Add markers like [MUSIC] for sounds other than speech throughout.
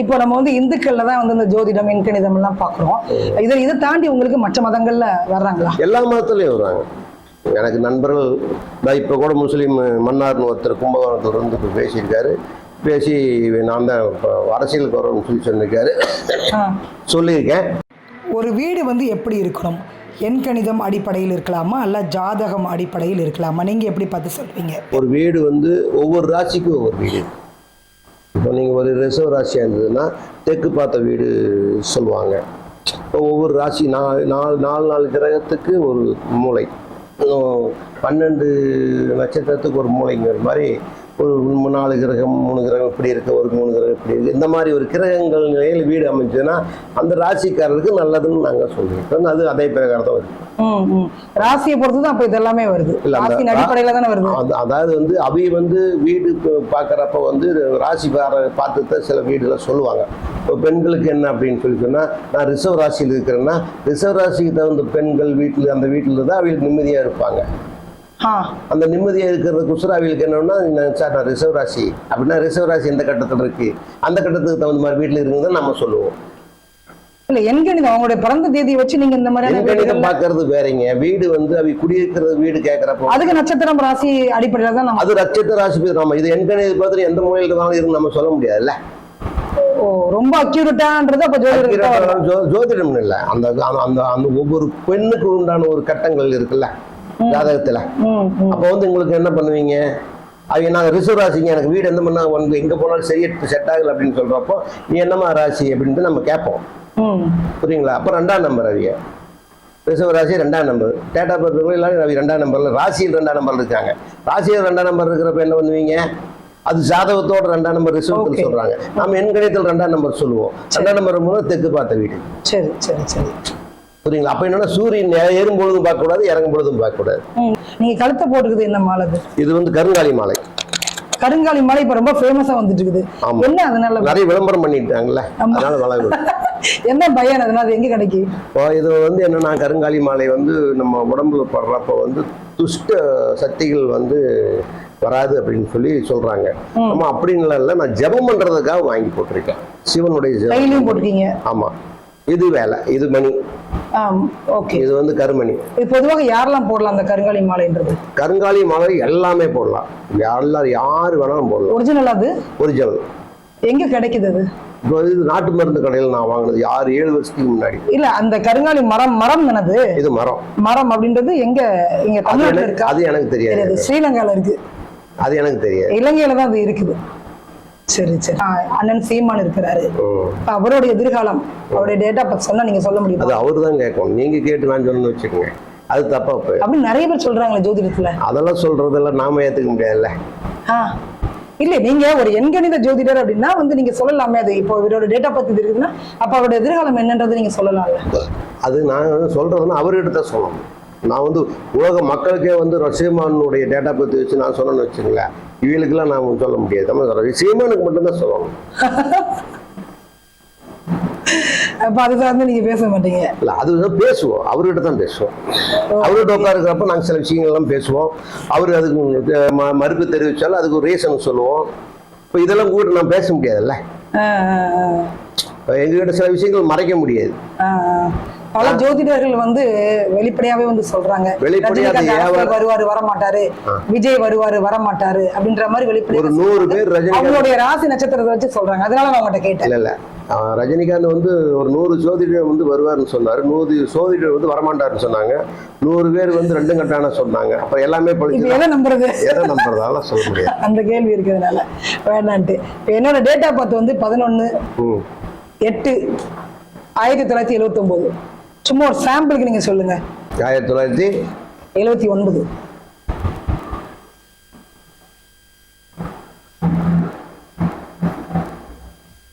இப்போ நம்ம வந்து இந்துக்கள்ல தான் வந்து இந்த ஜோதிடம் எண்கணிதம் எல்லாம் பாக்குறோம். இதை இதை தாண்டி உங்களுக்கு மற்ற மதங்கள்ல வர்றாங்களா? எல்லா மதத்துலயும் வருவாங்க எனக்கு நண்பர்கள் நான் இப்போ கூட முஸ்லீம் மன்னார்னு ஒருத்தர் கும்பகோணத்துல இருந்து இப்போ பேசியிருக்காரு. பேசி நான் தான் அரசியலுக்கு வரணும்னு சொல்லி சொல்லியிருக்காரு. சொல்லியிருக்கேன். ஒரு வீடு வந்து எப்படி இருக்கணும்? எண்கணிதம் அடிப்படையில் இருக்கலாமா? அல்ல ஜாதகம் அடிப்படையில் இருக்கலாமா? நீங்க எப்படி பார்த்து சொல்வீங்க? ஒரு வீடு வந்து ஒவ்வொரு ராசிக்கும் ஒவ்வொரு வீடு. இப்போ நீங்கள் ஒரு ரிசர்வ் ராசியாக இருந்ததுன்னா தெற்கு பார்த்த வீடு சொல்லுவாங்க. இப்போ ஒவ்வொரு ராசி நா- நாலு நாலு நாலு கிரகத்துக்கு ஒரு மூளை பன்னெண்டு நட்சத்திரத்துக்கு ஒரு மூளைங்கிற மாதிரி ஒரு நாலு கிரகம் மூணு கிரகம் இப்படி இருக்கு ஒரு மூணு கிரகம் இப்படி இருக்கு. இந்த மாதிரி ஒரு கிரகங்கள் நிலையில் வீடு அமைஞ்சதுன்னா அந்த ராசிக்காரருக்கு நல்லதுன்னு நாங்கள் சொல்லியிருக்கோம் அது அதே பிரகாரம் தான் வருது. ராசியை பொறுத்து தான் அப்ப இதெல்லாமே வருது. அடிப்படையில தானே வருது. அது- அதாவது வந்து அவி வந்து வீடு பார்க்கறப்ப வந்து ராசி பார பார்த்து தான் சில வீடுல சொல்லுவாங்க. இப்போ பெண்களுக்கு என்ன அப்படின்னு சொல்லி சொன்னா நான் ரிசர்வ் ராசியில் இருக்கிறேன்னா ரிசர்வ் ராசிக்கு தகுந்த பெண்கள் வீட்டில் அந்த வீட்டில் தான் அவங்களுக்கு நிம்மதியாக இருப்பாங்க. அந்த நிம்மதியாக இருக்கிறதுக்கு அவங்களுக்கு என்னன்னா சார் நான் ரிசர்வ் ராசி அப்படின்னா ரிசர்வ் ராசி எந்த கட்டத்தில் இருக்கு? அந்த கட்டத்துக்கு தகுந்த மாதிரி வீட்டில் இருக்குன்னு நம்ம சொல்லுவோம். இல்ல எண்கணிதம் அவங்களுடைய பிறந்த தேதியை வச்சு நீங்க இந்த மாதிரியான எண்கணிதம் பார்க்கறது வேறங்க. வீடு வந்து அவி குடியிருக்கிறது வீடு கேட்குறப்போ அதுக்கு நட்சத்திரம் ராசி அடிப்படையில தான் அது நட்சத்திர ராசி பேர். நம்ம இது எண்கணித பார்த்து எந்த மூலையில் இருந்தாலும் இருந்து நம்ம சொல்ல முடியாதுல்ல. ரொம்ப அக்யூரட்டான்றது அப்ப ஜோதிடருக்கு தான் வரும். ஜோ- ஜோதிடம் இல்ல. அந்த- அந்த அந்த ஒவ்வொரு பெண்ணுக்கு உண்டான ஒரு கட்டங்கள் இருக்குல்ல. ஜாதகத்துல. அப்போ வந்து உங்களுக்கு என்ன பண்ணுவீங்க? அவங்க நாங்கள் ரிசர்வ் ராசிங்க எனக்கு வீடு எந்த பண்ணா உனக்கு எங்கே போனாலும் சரியா செட் ஆகல அப்படின்னு சொல்றப்போ நீ என்னம்மா ராசி அப்படின்ட்டு நம்ம கேட்போம். புரியுங்களா? அப்போ ரெண்டாம் நம்பர் அவங்க ரிசர்வ் ராசி ரெண்டாம் நம்பர் டேட்டா பர்த் எல்லாரும் அவங்க ரெண்டாம் நம்பர்ல ராசியில் ரெண்டாம் நம்பர் இருக்காங்க. ராசியில் ரெண்டாம் நம்பர் இருக்கிறப்ப என்ன பண்ணுவீங்க? அது ஜாதகத்தோட ரெண்டாம் நம்பர் ரிசர்வ். சொல்றாங்க. நம்ம எண்கணிதத்தில் ரெண்டாம் நம்பர் சொல்லுவோம். ரெண்டாம் நம்பர் போது தெற்கு பார்த்த வீடு. சரி சரி சரி. புரியுங்களா அப்ப என்னன்னா சூரியன் ஏறும் பொழுதும் பார்க்க கூடாது இறங்கும் பொழுதும் பார்க்க கூடாது. நீங்க கழுத்தை போட்டுக்குது என்ன மாலை இது? வந்து கருங்காலி மாலை. கருங்காலி மாலை இப்ப ரொம்ப ஃபேமஸா வந்துட்டு இருக்குது ஆமா. என்ன அதனால நிறைய விளம்பரம் பண்ணிட்டாங்கல்ல. ஆமா. அதனால வளர்வு [LAUGHS] என்ன பயன் அதனால அது எங்க கிடைக்கும் இப்போ இது வந்து என்னன்னா கருங்காலி மாலை வந்து நம்ம உடம்புல படுறப்ப வந்து துஷ்ட சக்திகள் வந்து வராது அப்படின்னு சொல்லி சொல்றாங்க. நம்ம அப்படின்னு இல்லை நான் ஜெபம் பண்றதுக்காக வாங்கி போட்டிருக்கேன். சிவனுடைய ஜெபம். கையிலயும் போட்டுக்கீங்க ஆமா. இது வேலை இது மணி. ஓகே. இது வந்து கருமணி. இது பொதுவாக யாரெல்லாம் போடலாம் அந்த கருங்காலி மாலைன்றது? கருங்காலி மாலை எல்லாமே போடலாம். எல்லாரும் யார் வேணாலும் போடலாம். ஒரிஜினல் அது? ஒரிஜினல் எங்க கிடைக்குது அது? இப்போ இது நாட்டு மருந்து கடையில் நான் வாங்கினது ஆறு ஏழு வருஷத்துக்கு முன்னாடி. இல்ல அந்த கருங்காலி மரம் மரம் தானது? இது மரம். மரம் அப்படின்றது எங்க இங்க தமிழ்நாட்டுல இருக்கா? அது எனக்கு தெரியாது. தெரியாது. ஸ்ரீலங்கால இருக்கு. அது எனக்கு தெரியாது. இலங்கையில தான் அது இருக்குது. சரி சரி. அண்ணன் சீமான் இருக்கிறாரு. அவருடைய எதிர்காலம் அவருடைய டேட்டா பத்தி சொன்னா நீங்க சொல்ல முடியுமா? அது அவர் தான் கேட்கணும் நீங்க கேட்டு நான் சொன்னு வச்சுக்கோங்க. அது தப்பா போய் அப்படின்னு நிறைய பேர் சொல்றாங்களே ஜோதிடத்துல. அதெல்லாம் சொல்றதெல்லாம் நாம ஏத்துக்க முடியாதுல்ல. இல்ல நீங்க ஒரு எண்கணித ஜோதிடர் அப்படின்னா வந்து நீங்க சொல்லலாமே அது. இப்போ இவரோட டேட்டா பத்தி இது இருக்குன்னா அப்ப அவருடைய எதிர்காலம் என்னன்றது நீங்க சொல்லலாம்ல. அது நான் சொல்றதுன்னா அவர்கிட்ட தான் சொல்லணும். நான் வந்து உலக மக்களுக்கே வந்து ரசீமானுடைய டேட்டா பத்தி வச்சு நான் சொன்னேன்னு வச்சுங்களேன் இவங்களுக்கெல்லாம் நான் சொல்ல முடியாது. தமிழ் சொல்றேன் சீமானுக்கு மட்டும்தான் சொல்லணும். அப்ப அது சார்ந்து நீங்க பேச மாட்டீங்க. இல்ல அது பேசுவோம். அவர்கிட்ட தான் பேசுவோம். அவர்கிட்ட உட்காருக்கிறப்ப நாங்கள் சில விஷயங்கள்லாம் பேசுவோம். அவர் அதுக்கு மறுப்பு தெரிவிச்சாலும் அதுக்கு ஒரு ரீசன் சொல்லுவோம். இப்போ இதெல்லாம் கூட நான் பேச முடியாதுல்ல? எங்ககிட்ட சில விஷயங்கள் மறைக்க முடியாது. பல ஜோதிடர்கள் வந்து வெளிப்படையாவே வந்து சொல்றாங்க. ரஜினிகாந்த். வருவாரு வர மாட்டாரு விஜய் வருவாரு வர மாட்டாரு அப்படின்ற மாதிரி ஒரு வெளிப்படையா நூறு பேர் அவங்களுடைய ராசி நட்சத்திரத்தை வச்சு சொல்றாங்க. அதனால நான் உங்கள்கிட்ட கேட்டேன். இல்ல ரஜினிகாந்த் வந்து ஒரு நூறு ஜோதிடர் வந்து வருவார்னு சொன்னாரு. நூறு ஜோதிடர் வந்து வரமாட்டாருன்னு சொன்னாங்க. நூறு பேர் வந்து ரெண்டு கட்டான சொன்னாங்க. அப்புறம் எல்லாமே பழிச்சு எதை நம்புறது? எதை நம்புறதால சொல்ல முடியாது. [LAUGHS] அந்த கேள்வி இருக்கிறதுனால. வேண்டான்ட்டு. இப்ப என்னோட டேட்டா பர்த் வந்து பதினொன்னு ம். எட்டு ஆயிரத்தி தொள்ளாயிரத்தி ஒன்பது சும்மா ஒரு சாம்பிளுக்கு நீங்க சொல்லுங்க. ஆயிரத்தி தொள்ளாயிரத்தி எழுவத்தி ஒன்பது.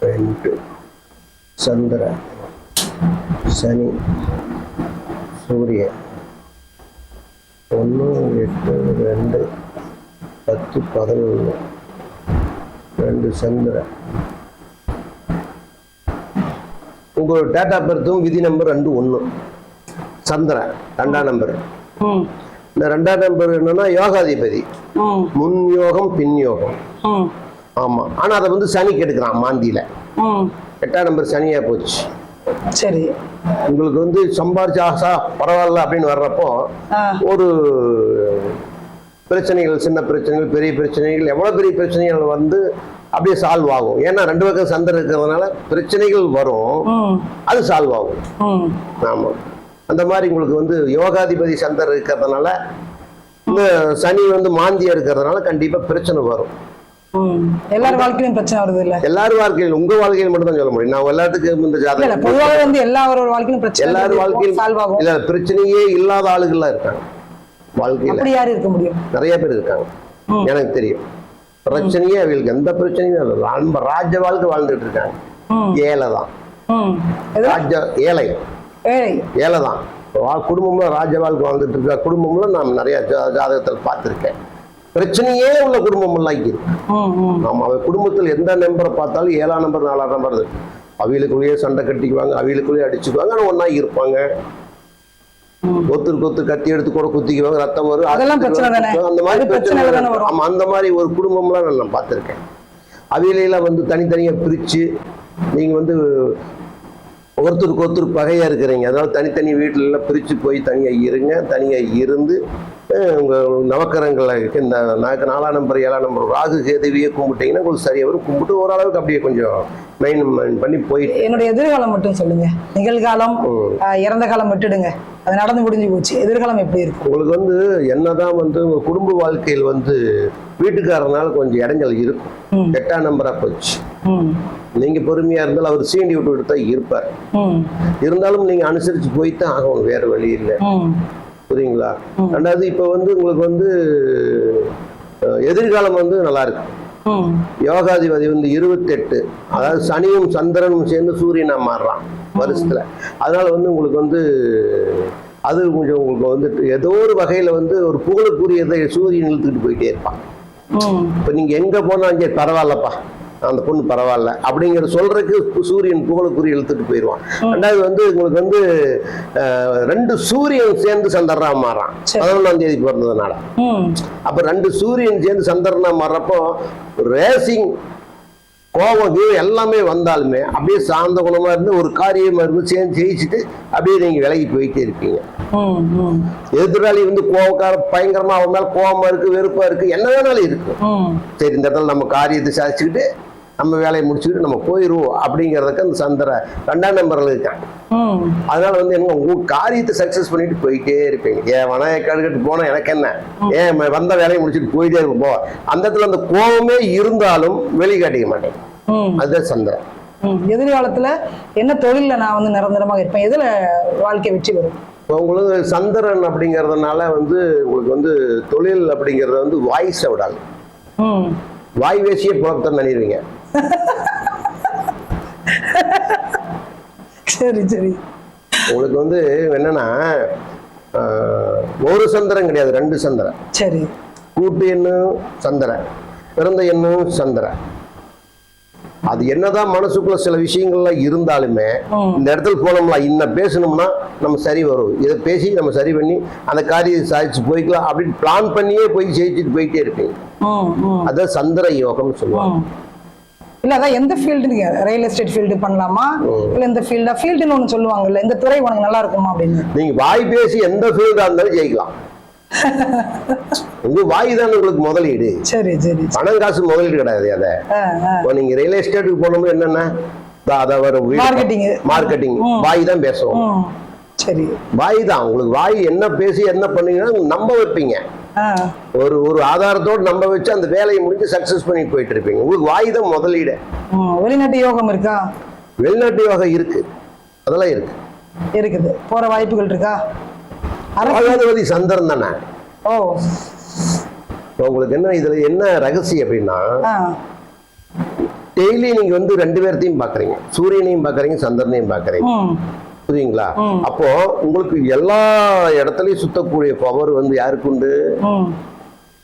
ரெண்டு. சந்திரன் சனி. சூரியன் ஒன்று எட்டு ரெண்டு. பத்து பதினொன்று ரெண்டு சந்திரன் உங்களோட டேட்டா பர்த்தும் விதி நம்பர் ரெண்டு ஒன்று சந்திரன் ரெண்டாம் நம்பர் இந்த ரெண்டாம் நம்பர் என்னன்னா யோகாதிபதி. முன் யோகம் பின் யோகம். ஆமா. ஆனா அதை வந்து சனி கெடுக்கிறான் மாந்தியில. எட்டாம் நம்பர் சனியா போச்சு. சரி. உங்களுக்கு வந்து சம்பாரிச்சு ஆசா பரவாயில்ல அப்படின்னு வர்றப்போ ஒரு பிரச்சனைகள் சின்ன பிரச்சனைகள் பெரிய பிரச்சனைகள் எவ்வளோ பெரிய பிரச்சனைகள் வந்து அப்படியே சால்வ் ஆகும். ஏன்னா ரெண்டு பக்கம் சந்தர் இருக்கிறதுனால பிரச்சனைகள் வரும். அது சால்வ் ஆகும். ம் ஆமாம் அந்த மாதிரி உங்களுக்கு வந்து யோகாதிபதி சந்தர் இருக்கிறதுனால இந்த சனி வந்து மாந்தியா இருக்கிறதுனால கண்டிப்பாக பிரச்சனை வரும். எல்லார் வாழ்க்கையிலும் பிரச்சனை வருது இல்ல எல்லார் உங்க வாழ்க்கையில் மட்டும் தான் சொல்ல முடியும். நான் எல்லாத்துக்கும் இந்த ஜாதகம் பொதுவாக வந்து எல்லாரோட வாழ்க்கையிலும் பிரச்சனை எல்லார் வாழ்க்கையில் சால்வ் ஆகும். இல்ல பிரச்சனையே இல்லாத ஆளுகள்லாம் இருக்காங்க. வாழ்க்கையில. யாரு இருக்க முடியும்? நிறைய பேர் இருக்காங்க. எனக்கு தெரியும். பிரச்சனையே அவங்களுக்கு எந்த பிரச்சனையும் இல்லை. ரொம்ப ராஜ வாழ்க்கை வாழ்ந்துட்டு இருக்காங்க. ஏழை தான். ராஜ ஏழை. ஏழை. தான். வா- குடும்பம்ல ராஜ வாழ்க்கை வாழ்ந்துட்டு இருக்க குடும்பம்ல நான் நிறைய ஜாதகத்தில் பார்த்துருக்கேன். பிரச்சனையே உள்ள குடும்பமெல்லாம் இருக்கு. ம் ம். நம்ம அவன் குடும்பத்தில் எந்த நம்பரை பார்த்தாலும் ஏழாம் நம்பர் நாலாம் நம்பர் இருக்கு அவிகளுக்குள்ளேயே சண்டை கட்டிக்குவாங்க அவிகளுக்குள்ளேயே அடிச்சுக்குவாங்க ஆனால் ஒன்றா இருப்பாங்க. ஒருத்தருக்கு ஒருத்தர் கத்தி எடுத்து கூட குத்திக்குவாங்க ரத்தம் வரும். அதெல்லாம் பிரச்சனை தானே? அந்த மாதிரி பிரச்சனை வரும். ஆமா அந்த மாதிரி ஒரு குடும்பம்லாம் நான் நான் பார்த்துருக்கேன். அவியலையெல்லாம் வந்து தனித்தனியா பிரிச்சு நீங்க வந்து ஒருத்தருக்கு ஒருத்தர் பகையா இருக்கிறீங்க. அதனால தனித்தனி வீட்டுல எல்லாம் பிரிச்சு போய் தனியா இருங்க தனியா இருந்து அஹ், உங்க நவக்கரங்களை இந்த நாக்கு நாலாம் நம்பர் ஏழாம் நம்பர் ராகு கேதுவியை கும்பிட்டீங்கன்னா உங்களுக்கு சரியா வரும். கும்பிட்டு ஓரளவுக்கு அப்படியே கொஞ்சம் மெயின் பண்ணி போயிட்டு. என்னுடைய எதிர்காலம் மட்டும் சொல்லுங்க. நிகழ்காலம் இறந்த காலம் விட்டுடுங்க. அது நடந்து முடிஞ்சு போச்சு. எதிர்காலம் எப்படி இருக்கும்? உங்களுக்கு வந்து என்னதான் வந்து உங்க குடும்ப வாழ்க்கையில் வந்து வீட்டுக்காரனால கொஞ்சம் இடைஞ்சல் இருக்கும். எட்டாம் நம்பரா போச்சு. நீங்க பொறுமையா இருந்தாலும் அவர் சீண்டி விட்டு விட்டு தான் இருப்பார் இருந்தாலும் நீங்க அனுசரிச்சு போய் தான் ஆகணும். வேற வழி இல்லை. புரியுங்களா? ரெண்டாவது இப்போ வந்து உங்களுக்கு வந்து எதிர்காலம் வந்து நல்லா இருக்கு. யோகாதிபதி வந்து இருபத்தெட்டு. அதாவது சனியும் சந்திரனும் சேர்ந்து சூரியனா மாறுறான் வருஷத்துல. அதனால வந்து உங்களுக்கு வந்து அது கொஞ்சம் உங்களுக்கு வந்து ஏதோ ஒரு வகையில வந்து ஒரு புகழுக்குரியதை சூரியன் இழுத்துக்கிட்டு போயிட்டே இருப்பான். இப்போ நீங்க எங்க போனா இங்கே பரவாயில்லப்பா. அந்த பொண்ணு பரவாயில்ல. அப்படிங்கிற சொல்றதுக்கு சூரியன் புகழுக்குரிய இழுத்துட்டு போயிடுவான் ரெண்டாவது வந்து உங்களுக்கு வந்து ரெண்டு சூரியன் சேர்ந்து சந்திரனா மாறான். பதினொன்றாம் தேதி பிறந்ததுனால. அப்ப ரெண்டு சூரியன் சேர்ந்து சந்திரனா மாறப்போ ரேசிங் கோபம் கீழ் எல்லாமே வந்தாலுமே அப்படியே சாந்த குணமா இருந்து ஒரு காரியமா இருந்து சேர்ந்து ஜெயிச்சுட்டு அப்படியே நீங்க விலகி போயிட்டே இருப்பீங்க. எதிராளி வந்து கோபக்கார பயங்கரமா அவன் மேல இருக்கு வெறுப்பா இருக்கு என்ன வேணாலும் இருக்கு. ம். சரி இந்த இடத்துல நம்ம காரியத்தை சாதிச்சுக்கிட்டு நம்ம வேலையை முடிச்சுக்கிட்டு நம்ம போயிடுவோம் அப்படிங்கிறதுக்கு அந்த சந்திர ரெண்டாம் நம்பர்ல இருக்காங்க. அதனால வந்து என்ன உங்க காரியத்தை சக்சஸ் பண்ணிட்டு போயிட்டே இருப்பீங்க. ஏன் வன கழுகட்டு போனா எனக்கு என்ன? ஏன் வந்த வேலையை முடிச்சுட்டு போயிட்டே இருப்போம். போ. அந்த இடத்துல அந்த கோபமே இருந்தாலும் வெளிக்காட்டிக்க மாட்டேன். அதுதான் சந்திரன் எதிர்காலத்துல என்ன தொழில்ல நான் வந்து நிரந்தரமாக இருப்பேன்? எதுல வாழ்க்கை வெற்றி வரும் இப்போ உங்களுக்கு சந்திரன் அப்படிங்கிறதுனால வந்து உங்களுக்கு வந்து தொழில் அப்படிங்கிறத வந்து வாய்ஸை விடாது வாய் வேசியே புறத்தான் நினைடுவீங்க சரி சரி. உங்களுக்கு வந்து என்னன்னா ஒரு சந்திரன் கிடையாது ரெண்டு சந்திரன் சரி. கூட்டு எண்ணும் சந்திரன் பிறந்த எண்ணும் சந்திரன் அது என்னதான் மனசுக்குள்ள சில விஷயங்கள்லாம் இருந்தாலுமே. இந்த இடத்துல போனோம்ல இன்ன பேசணும்னா நம்ம சரி வரும். இதை பேசி நம்ம சரி பண்ணி அந்த காரியத்தை சாதிச்சு போய்க்கலாம் அப்படின்னு பிளான் பண்ணியே போய் ஜெயிச்சுட்டு போயிட்டே இருப்பீங்க. அதான் சந்திர யோகம்னு சொல்லுவாங்க. இல்ல அதான் எந்த ஃபீல்டு நீங்க ரியல் எஸ்டேட் ஃபீல்டு பண்ணலாமா? இல்ல இந்த ஃபீல்டா ஃபீல்டுன்னு ஒண்ணு சொல்லுவாங்கல்ல இந்த துறை உனக்கு நல்லா இருக்குமா அப்படின்னு? நீங்க வாய் பேசி எந்த ஃபீல்டா இருந்தாலும் ஜெயிக்கலாம். [LAUGHS] உங்க வாய் தான் உங்களுக்கு முதலீடு. சரி சரி பணம் காசு முதலீடு கிடையாது அதை. நீங்க ரியல் எஸ்டேட்டுக்கு போனோம்னா என்னென்ன? Marketing. மார்க்கெட்டிங் ம். வாய் தான் பேசுவோம். சரி. வாய் தான் உங்களுக்கு வாய் என்ன பேசி என்ன பண்ணீங்கன்னா நம்ப வைப்பீங்க. ஒரு ஒரு ஆதாரத்தோடு நம்ப வச்சு அந்த வேலையை முடிஞ்சு சக்சஸ் பண்ணிட்டு போயிட்டு இருப்பீங்க. உங்களுக்கு வாய் தான் முதலீடு. வெளிநாட்டு யோகம் இருக்கா? வெளிநாட்டு யோகம் இருக்கு. அதெல்லாம் இருக்கு. இருக்குது. போற வாய்ப்புகள் இருக்கா? அரசு ராஜாதிபதி சந்திரன் தானே? ஓ. உங்களுக்கு என்ன இதுல என்ன ரகசியம் அப்படின்னா டெய்லி நீங்க வந்து ரெண்டு பேர்த்தையும் பாக்குறீங்க. சூரியனையும் பாக்குறீங்க சந்திரனையும் பாக்குறீங்க. புரியுங்களா. அப்போ உங்களுக்கு எல்லா இடத்துலயும் சுத்தக்கூடிய பவர் வந்து யாருக்கு உண்டு ம்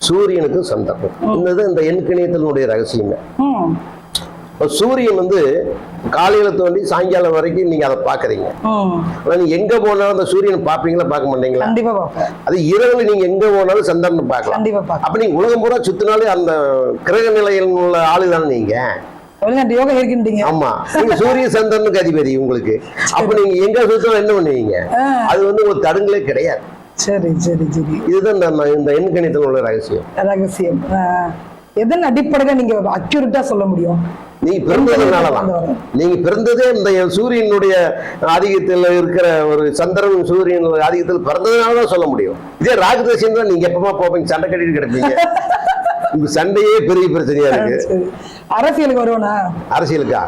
சூரியனுக்கும் சந்திரனுக்கும் இந்த இந்த எண்கணியத்தினுடைய ரகசியமே சூரியன் வந்து காலையில தோண்டி சாயங்காலம் வரைக்கும் நீங்க அதை பாக்குறீங்க ஆனா நீங்க எங்க போனாலும் அந்த சூரியனை பார்ப்பீங்களா பார்க்க மாட்டீங்களா? அது இரவுல நீங்க எங்க போனாலும் சந்திரனை பார்க்கலாம். அப்ப நீங்க உலகம் பூரா சுத்தினாலே அந்த கிரக நிலையில் உள்ள ஆளு தானே நீங்க? ஆமா. நீங்க சூரிய சந்திரனுக்கு அதிபதி உங்களுக்கு. அப்ப நீங்க எங்க சுத்தம் என்ன பண்ணுவீங்க? அது வந்து உங்களுக்கு தடுங்களே கிடையாது. சரி சரி சரி. இதுதான் இந்த- இந்த எண் கணிதத்தில் உள்ள ரகசியம். ரகசியம். எதன் அடிப்படையில நீங்க அக்யூரேட்டா சொல்ல முடியும்? நீங்க பிறந்ததுனாலதான் நீங்க பிறந்ததே இந்த சூரியனுடைய ஆதிக்கத்தில் இருக்கிற ஒரு சந்திரன் சூரியன் ஆதிக்கத்தில் பிறந்ததுனால தான் சொல்ல முடியும். இதே ராகதேசம் தான் நீங்க எப்பமா போவீங்க? சண்டை கட்டிட்டு கிடப்பீங்க. [LAUGHS] உங்க சண்டையே பெரிய பிரச்சனையா இருக்கு. அரசியலுக்கு வருவனா அரசியலுக்கா?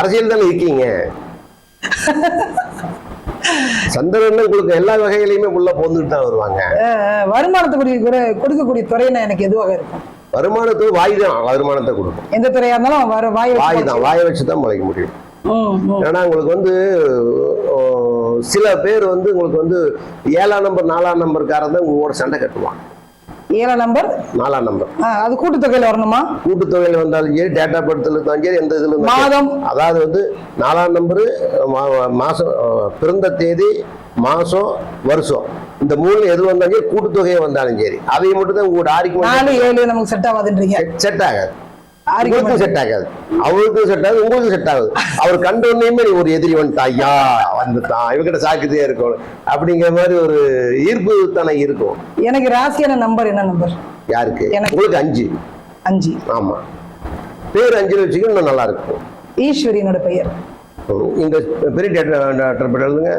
அரசியல் தானே இருக்கீங்க. சந்திரன் உங்களுக்கு எல்லா வகையிலையுமே உள்ள போந்துட்டு தான் வருவாங்க. வருமானத்துக்குரிய கொடுக்கக்கூடிய துறையின எனக்கு எதுவாக இருக்கும்? வருமானத்துக்கு வாய் தான் வருமானத்தை கொடுக்கும். எந்த துறையா இருந்தாலும் வர வாய் வாய் தான் வாயை வச்சு தான் முளைக்க முடியும். ஏன்னா உங்களுக்கு வந்து சில பேர் வந்து உங்களுக்கு வந்து ஏழாம் நம்பர் நாலாம் நம்பர்காரன் தான் உங்களோட சண்டை கட்டுவான். ஏழாம் நம்பர் நாலாம் நம்பர் அது கூட்டுத்தொகையில வரணுமா? கூட்டுத்தொகையில் வந்தாலும் சரி டேட்டா இருந்தாலும் சரி எந்த இதில். மாதம். அதாவது வந்து நாலாம் நம்பரு அஹ், பிறந்த தேதி மாசம் வருஷம். இந்த மூணு எது வந்தாலும் சரி கூட்டுத்தொகையை வந்தாலும் சரி. அதை மட்டும் தான் உங்களோட ஆரிக்கு நாலு ஏழு நமக்கு செட் ஆகாதுன்றீங்க. செட் ஆகாது. உங்களுக்கும் செட் ஆகாது. அவருக்கும் செட் ஆகுது உங்களுக்கும் செட் ஆகுது. அவர் கண்ட உடனேயுமே நீ ஒரு எதிரி வந்துட்டா ஐயா வந்துட்டான். இவகிட்ட சாக்குதே இருக்கும் அப்படிங்கிற மாதிரி ஒரு ஈர்ப்பு தானே இருக்கும். எனக்கு ராசியான நம்பர் என்ன நம்பர்? யாருக்கு. உங்களுக்கு அஞ்சு. அஞ்சு. ஆமா. பேர் அஞ்சுன்னு வச்சுக்கணும் இன்னும் நல்லா இருக்கும். ஈஸ்வரி என்னோட பெயர் இந்த பெரிய டேட்டர் எழுதுங்க.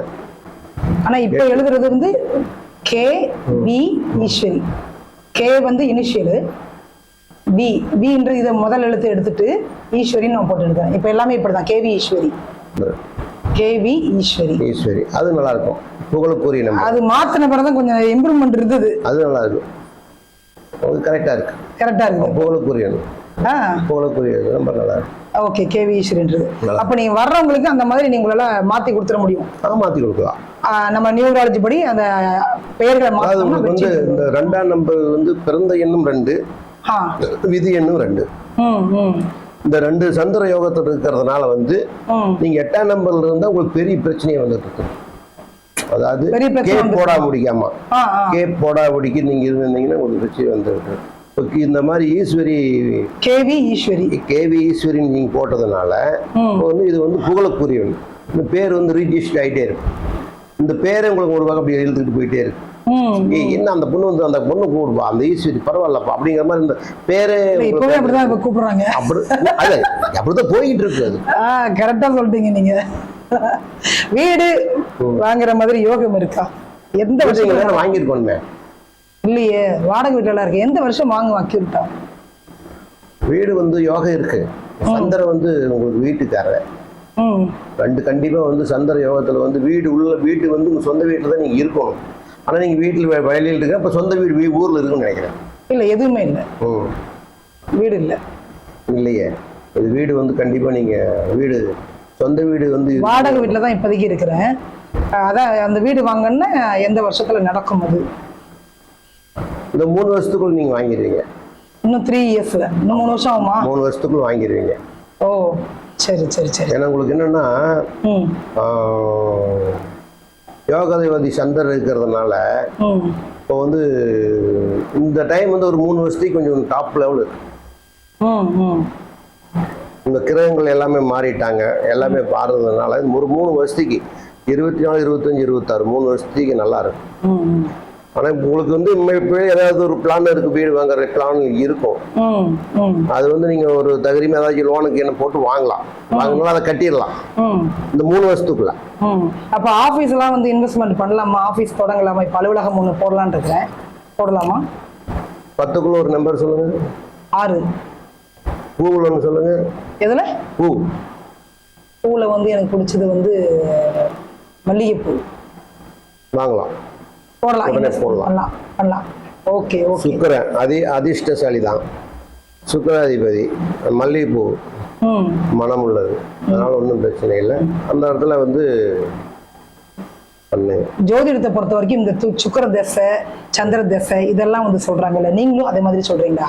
ஆனா இப்ப எழுதுறது வந்து கே வி ஈஸ்வரி. கே வந்து இனிஷியலு பி பின்ற இதை முதல் எழுத்து எடுத்துட்டு ஈஸ்வரின்னு நான் போட்டு எழுதுறேன் இப்ப எல்லாமே இப்படிதான். K V Eswari. K V Eswari. Eswari. அது நல்லா இருக்கும் புகழுக்குரிய நம்ம அது மாத்தின பிறகுதான் கொஞ்சம் இம்ப்ரூவ்மெண்ட் இருந்தது. அது நல்லா இருக்கும் அது கரெக்டா இருக்கு. கரெக்டா இருக்கு புகழுக்குரிய புகழுக்குரிய ரொம்ப நல்லா இருக்கு ஓகே கேவி ஈஸ்வரின்றது. அப்ப நீங்க வர்றவங்களுக்கு அந்த மாதிரி நீங்க உங்களால மாத்தி கொடுத்துட முடியும். அதை மாத்தி கொடுக்கலாம். நம்ம நியூராலஜி படி அந்த பெயர்களை உங்களுக்கு வந்து இந்த ரெண்டாம் நம்பர் வந்து பிறந்த எண்ணும் ரெண்டு. விதி எண்ணும் ரெண்டு. இந்த ரெண்டு சந்திர யோகத்தில் இருக்கிறதுனால வந்து நீங்க எட்டாம் நம்பர்ல இருந்தா உங்களுக்கு பெரிய பிரச்சனையே வந்துட்டு இருக்கு அதாவது கேப் போடா. முடிக்காம கேப் போடா முடிக்க நீங்க இருந்தீங்கன்னா உங்களுக்கு பிரச்சனை. இப்ப இந்த மாதிரி Eswari K V Eswari. K V ஈஸ்வரின்னு நீங்க போட்டதுனால வந்து இது வந்து புகழுக்குரியவன் இந்த பேர் வந்து ரீஜிஸ்டர் ஆயிட்டே இருக்கு. இந்த பேரை உங்களுக்கு ஒரு வகை அப்படி எழுத்துக்கிட்டு போயிட்டே இருக்கு. என்ன அந்த பொண்ணு வந்து அந்த பொண்ணு கூடுவா அந்த ஈஸ்வரி பரவாயில்லப்பா அப்படிங்கிற மாதிரி இந்த பேரே இப்பவே அப்படிதான் இப்ப கூப்பிடுறாங்க. அப்படி அப்படிதான் போயிட்டு இருக்கு அது. கரெக்டா சொல்லிட்டீங்க நீங்க. வீடு வாங்குற மாதிரி யோகம் இருக்கா? எந்த வருஷம் வாங்கியிருக்கோமே இல்லையே வாடகை வீட்டுல இருக்கு எந்த வருஷம் வாங்குவோம் அக்யூரிட்டா வீடு வந்து யோகம் இருக்கு. சந்திரன் வந்து உங்களுக்கு வீட்டுக்காரர். ரெண்டு கண்டிப்பா வந்து சந்திர யோகத்துல வந்து வீடு உள்ள வீட்டு வந்து உங்க சொந்த வீட்டுல தான் நீங்க இருக்கணும். ஆனா நீங்க வீட்டுல வெ- வெளியில இருக்க அப்ப சொந்த வீடு வீ- ஊர்ல இருக்குன்னு நினைக்கிறேன். இல்ல எதுவுமே இல்ல. வீடு இல்ல. இல்லையே. இது வீடு வந்து கண்டிப்பா நீங்க வீடு சொந்த வீடு வந்து. வாடகை வீட்டுல தான் இப்போதைக்கு இருக்கிறேன். அதான் அந்த வீடு வாங்கன்னா எந்த வருஷத்துல நடக்கும் அது. இந்த மூணு வருஷத்துக்குள்ள நீங்க வாங்கிடுவீங்க. இன்னும் த்ரீ இயர்ஸ்ல இன்னும் மூணு வருஷம் ஆகுமா? மூணு வருஷத்துக்குள்ள வாங்கிடுவீங்க. ஓ. சரி சரி சரி. ஏன்னா உங்களுக்கு என்னன்னா யோகாதிபதி சந்திரன் இருக்கிறதுனால இப்போ வந்து இந்த டைம் வந்து ஒரு மூணு வருஷத்துக்கு கொஞ்சம் டாப் லெவல் இருக்கு. இந்த கிரகங்கள் எல்லாமே மாறிட்டாங்க எல்லாமே மாறுறதுனால ஒரு மூணு வருஷத்துக்கு இருபத்தி நாலு இருபத்தஞ்சு இருபத்தாறு மூணு வருஷத்துக்கு நல்லா இருக்கும் ஆனால் உங்களுக்கு வந்து இப்போ ஏதாவது ஒரு பிளான் இருக்கு வீடு வாங்குற பிளான் இருக்கும். அது வந்து நீங்கள் ஒரு தகுதியுமே ஏதாச்சும் லோனுக்கு என்ன போட்டு வாங்கலாம். வாங்கினாலும் அதை கட்டிடலாம். ம். இந்த மூணு வருஷத்துக்குள்ள. ம். அப்போ ஆஃபீஸ் எல்லாம் வந்து இன்வெஸ்ட்மெண்ட் பண்ணலாமா? ஆஃபீஸ் தொடங்கலாமா? இப்போ அலுவலகம் ஒன்று போடலான்னு இருக்கிறேன். போடலாமா? பத்துக்குள்ள ஒரு நம்பர் சொல்லுங்க. ஆறு. பூவில் ஒன்று சொல்லுங்க. எதுல? பூ பூவில் வந்து எனக்கு பிடிச்சது வந்து மல்லிகைப்பூ. வாங்கலாம். போடலாம். உடனே போடலாம். பண்ணலாம் பண்ணலாம். Okay okay. சுக்கரன் அதி அதிர்ஷ்டசாலி தான் சுக்கராதிபதி மல்லிகைப்பூ மனம் உள்ளது அதனால ஒன்றும் பிரச்சனை இல்லை. அந்த இடத்துல வந்து பண்ணு. ஜோதிடத்தை பொறுத்த வரைக்கும் இந்த து- சுக்கிர தசை சந்திர தசை இதெல்லாம் வந்து சொல்றாங்கல்ல. நீங்களும் அதே மாதிரி சொல்றீங்களா?